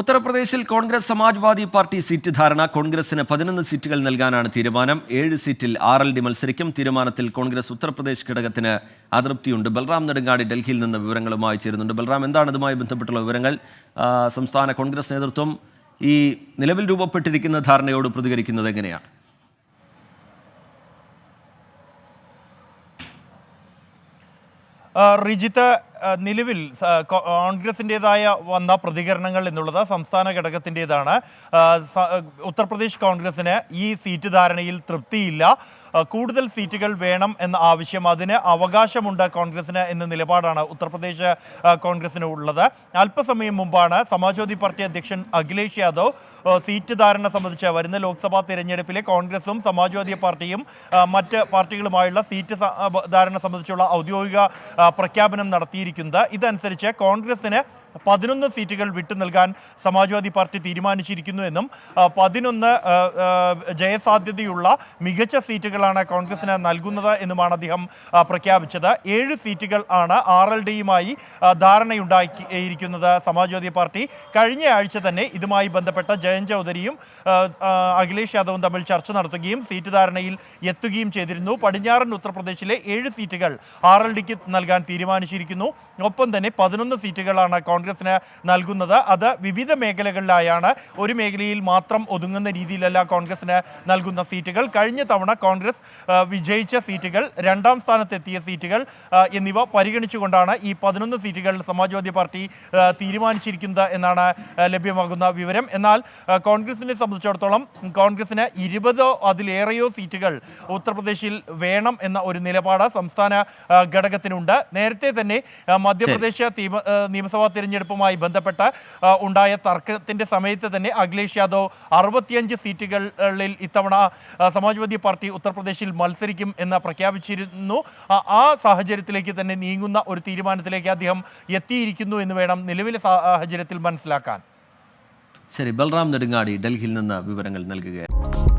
ഉത്തർപ്രദേശിൽ Congress Samajwadi party seat ധാരണ കോൺഗ്രസിന് പതിനൊന്ന് സീറ്റുകൾ നൽകാനാണ് തീരുമാനം. ഏഴ് സീറ്റിൽ ആർ എൽ ഡി മത്സരിക്കും. തീരുമാനത്തിൽ കോൺഗ്രസ് ഉത്തർപ്രദേശ് ഘടകത്തിന് അതൃപ്തിയുണ്ട്. ബൽറാം നെടുങ്ങാടി ഡൽഹിയിൽ നിന്ന് വിവരങ്ങളുമായി ചേരുന്നുണ്ട്. ബൽറാം എന്താണ് ഇതുമായി ബന്ധപ്പെട്ടുള്ള വിവരങ്ങൾ? സംസ്ഥാന കോൺഗ്രസ് നേതൃത്വം ഈ നിലവിൽ രൂപപ്പെട്ടിരിക്കുന്ന ധാരണയോട് പ്രതികരിക്കുന്നത് എങ്ങനെയാണ്? റിജിത്ത് നിലവിൽ കോൺഗ്രസിന്റെതായ വന്ന പ്രതികരണങ്ങൾ എന്നുള്ളത് സംസ്ഥാന ഘടകത്തിന്റെതാണ് ഉത്തർപ്രദേശ് കോൺഗ്രസിന് ഈ സീറ്റ് ധാരണയിൽ തൃപ്തിയില്ല. കൂടുതൽ സീറ്റുകൾ വേണം എന്ന ആവശ്യം അതിന് അവകാശമുണ്ട് കോൺഗ്രസിന് എന്ന നിലപാടാണ് ഉത്തർപ്രദേശ് കോൺഗ്രസിന് ഉള്ളത്. അല്പസമയം മുമ്പാണ് സമാജ്വാദി പാർട്ടി അധ്യക്ഷൻ അഖിലേഷ് യാദവ് സീറ്റ് ധാരണ സംബന്ധിച്ച് വരുന്ന ലോക്സഭാ തിരഞ്ഞെടുപ്പിലെ കോൺഗ്രസും സമാജ്വാദി പാർട്ടിയും മറ്റ് പാർട്ടികളുമായുള്ള സീറ്റ് ധാരണ സംബന്ധിച്ചുള്ള ഔദ്യോഗിക പ്രഖ്യാപനം പ്രഖ്യാപനം നടത്തിയിരിക്കുന്നത് ഇതനുസരിച്ച് കോൺഗ്രസിന് പതിനൊന്ന് സീറ്റുകൾ വിട്ടു നൽകാൻ സമാജ്വാദി പാർട്ടി തീരുമാനിച്ചിരിക്കുന്നു എന്നും പതിനൊന്ന് ജയസാധ്യതയുള്ള മികച്ച സീറ്റുകളാണ് കോൺഗ്രസിന് നൽകുന്നത് എന്നുമാണ് അദ്ദേഹം പ്രഖ്യാപിച്ചത്. ഏഴ് സീറ്റുകൾ ആണ് ആർ എൽ ഡിയുമായി ധാരണയുണ്ടാക്കിയിരിക്കുന്നത് സമാജ്വാദി പാർട്ടി. കഴിഞ്ഞ ആഴ്ച തന്നെ ഇതുമായി ബന്ധപ്പെട്ട ജയൻ ചൗധരിയും അഖിലേഷ് യാദവും തമ്മിൽ ചർച്ച നടത്തുകയും സീറ്റ് ധാരണയിൽ എത്തുകയും ചെയ്തിരുന്നു. പടിഞ്ഞാറൻ ഉത്തർപ്രദേശിലെ ഏഴ് സീറ്റുകൾ ആർ എൽ ഡിക്ക് നൽകാൻ തീരുമാനിച്ചിരിക്കുന്നു. ഒപ്പം തന്നെ പതിനൊന്ന് സീറ്റുകളാണ് കോൺഗ്രസിന് നൽകുന്നത്. അത് വിവിധ മേഖലകളിലായാണ്. ഒരു മേഖലയിൽ മാത്രം ഒതുങ്ങുന്ന രീതിയിലല്ല കോൺഗ്രസിന് നൽകുന്ന സീറ്റുകൾ. കഴിഞ്ഞ തവണ കോൺഗ്രസ് വിജയിച്ച സീറ്റുകൾ രണ്ടാം സ്ഥാനത്തെത്തിയ സീറ്റുകൾ എന്നിവ പരിഗണിച്ചുകൊണ്ടാണ് ഈ പതിനൊന്ന് സീറ്റുകൾ സമാജ്വാദി പാർട്ടി തീരുമാനിച്ചിരിക്കുന്നത് എന്നാണ് ലഭ്യമാകുന്ന വിവരം. എന്നാൽ കോൺഗ്രസിനെ സംബന്ധിച്ചിടത്തോളം കോൺഗ്രസിന് ഇരുപതോ അതിലേറെയോ സീറ്റുകൾ ഉത്തർപ്രദേശിൽ വേണം എന്ന ഒരു നിലപാട് സംസ്ഥാന ഘടകത്തിനുണ്ട്. നേരത്തെ തന്നെ മധ്യപ്രദേശ് നിയമസഭാ നിയമസഭാ തിരഞ്ഞെടുപ്പുമായി ബന്ധപ്പെട്ട് ഉണ്ടായ തർക്കത്തിന്റെ സമയത്ത് തന്നെ അഖിലേഷ് യാദവ് അറുപത്തിയഞ്ച് സീറ്റുകളിൽ ഇത്തവണ സമാജ്വാദി പാർട്ടി ഉത്തർപ്രദേശിൽ മത്സരിക്കും എന്ന് പ്രഖ്യാപിച്ചിരുന്നു. ആ സാഹചര്യത്തിലേക്ക് തന്നെ നീങ്ങുന്ന ഒരു തീരുമാനത്തിലേക്ക് അദ്ദേഹം എത്തിയിരിക്കുന്നു എന്ന് വേണം നിലവിലെ സാഹചര്യത്തിൽ മനസ്സിലാക്കാൻ. ശരി ബൽറാം നെടുങ്ങാടി ഡൽഹിയിൽ നിന്ന് വിവരങ്ങൾ നൽകുകയായിരുന്നു.